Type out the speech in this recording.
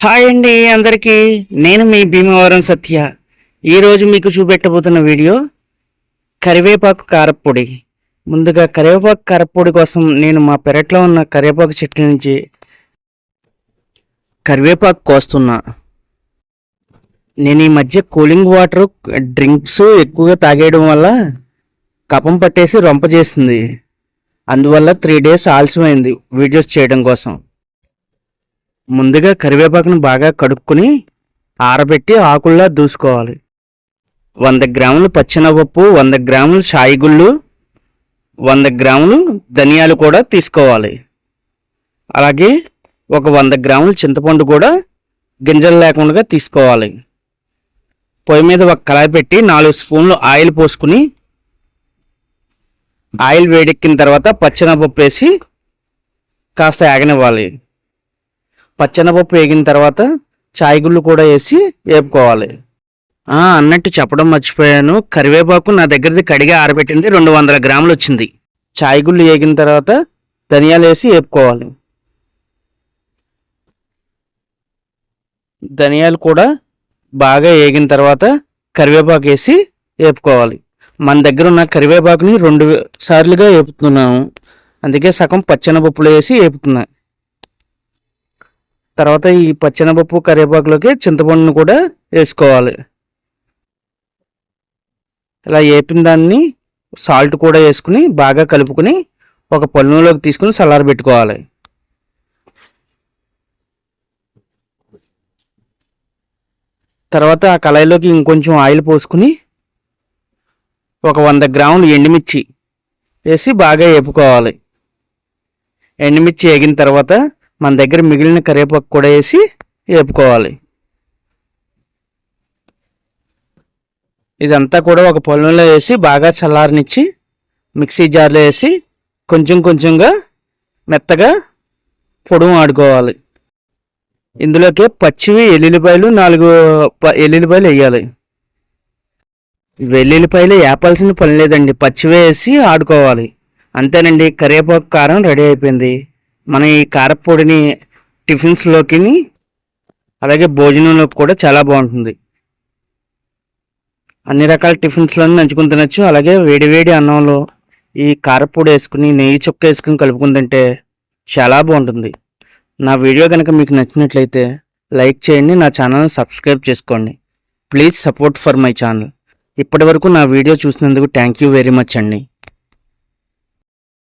Hi అండి అందరికీ. నేను మీ భీమవరం సత్య. ఈరోజు మీకు చూపెట్టబోతున్న వీడియో కరివేపాకు కారప్పొడి ముందుగా కరివేపాకు కారప్పొడి కోసం నేను మా పెరట్లో ఉన్న కరివేపాకు చెట్ల నుంచి కరివేపాకు కోస్తున్నా. నేను ఈ మధ్య కూలింగ్ వాటర్ డ్రింక్స్ ఎక్కువగా తాగేయడం వల్ల కపం పట్టేసి రొంప చేస్తుంది. అందువల్ల త్రీ డేస్ ఆలస్యమైంది వీడియోస్ చేయడం కోసం. ముందుగా కరివేపాకును బాగా కడుక్కుని ఆరబెట్టి ఆకుల్లా దూసుకోవాలి. వంద గ్రాములు పచ్చినపప్పు వంద గ్రాములు షాయిగుళ్ళు వంద గ్రాములు ధనియాలు కూడా తీసుకోవాలి. అలాగే ఒక వంద గ్రాములు చింతపండు కూడా గింజలు లేకుండా తీసుకోవాలి. పొయ్యి మీద ఒక కళాయి పెట్టి నాలుగు స్పూన్లు ఆయిల్ పోసుకుని ఆయిల్ వేడెక్కిన తర్వాత పచ్చినపప్పు వేసి కాస్త ఆగనివ్వాలి. పచ్చెనపప్పు వేగిన తర్వాత చాయగుళ్ళు కూడా వేసి వేపుకోవాలి. అన్నట్టు చెప్పడం మర్చిపోయాను. కరివేపాకు నా దగ్గరది కడిగి ఆరబెట్టింది రెండు వందల గ్రాములు వచ్చింది. చాయగుళ్ళు వేగిన తర్వాత ధనియాలు వేసి వేపుకోవాలి. ధనియాలు కూడా బాగా వేగిన తర్వాత కరివేపాకు వేసి వేపుకోవాలి. మన దగ్గర ఉన్న కరివేపాకుని రెండు సార్లుగా వేపుతున్నాము. అందుకే సగం పచ్చెనపప్పులో వేసి వేపుతున్నాను తర్వాత ఈ పచ్చెనపప్పు కరివేపాకులోకి చింతపండును కూడా వేసుకోవాలి. ఇలా వేపిన దాన్ని సాల్ట్ కూడా వేసుకుని బాగా కలుపుకుని ఒక పళ్ళులోకి తీసుకుని చల్లారబెట్టుకోవాలి తర్వాత ఆ కళాయిలోకి ఇంకొంచెం ఆయిల్ పోసుకుని ఒక వంద గ్రాములు ఎండుమిర్చి వేసి బాగా వేపుకోవాలి. ఎండుమిర్చి వేగిన తర్వాత మన దగ్గర మిగిలిన కరివేపాకు కూడా వేసి వేపుకోవాలి. ఇదంతా కూడా ఒక పొలంలో వేసి బాగా చల్లారనిచ్చి మిక్సీ జార్లో వేసి కొంచెం కొంచెంగా మెత్తగా పొడుము ఆడుకోవాలి. ఇందులోకి పచ్చివి ఎల్లుల్లిపాయలు నాలుగు ప- ఎల్లుల్లిపాయలు వేయాలి. వెల్లుల్లిపాయలు వేపాల్సిన పని లేదండి పచ్చివే వేసి ఆడుకోవాలి. అంతేనండి కరివేపాకు కారం రెడీ అయిపోయింది. మన ఈ కారపొడిని టిఫిన్స్లోకి అలాగే భోజనంలోకి కూడా చాలా బాగుంటుంది. అన్ని రకాల టిఫిన్స్లో నంచుకుని తినచ్చు. అలాగే వేడివేడి అన్నంలో ఈ కారపొడి వేసుకుని నెయ్యి చుక్క వేసుకుని కలుపుకుని తింటే చాలా బాగుంటుంది. నా వీడియో కనుక మీకు నచ్చినట్లయితే లైక్ చేయండి నా ఛానల్ని సబ్స్క్రైబ్ చేసుకోండి. Please support for my channel. ఇప్పటివరకు నా వీడియో చూసినందుకు థ్యాంక్ యూ వెరీ మచ్ అండి.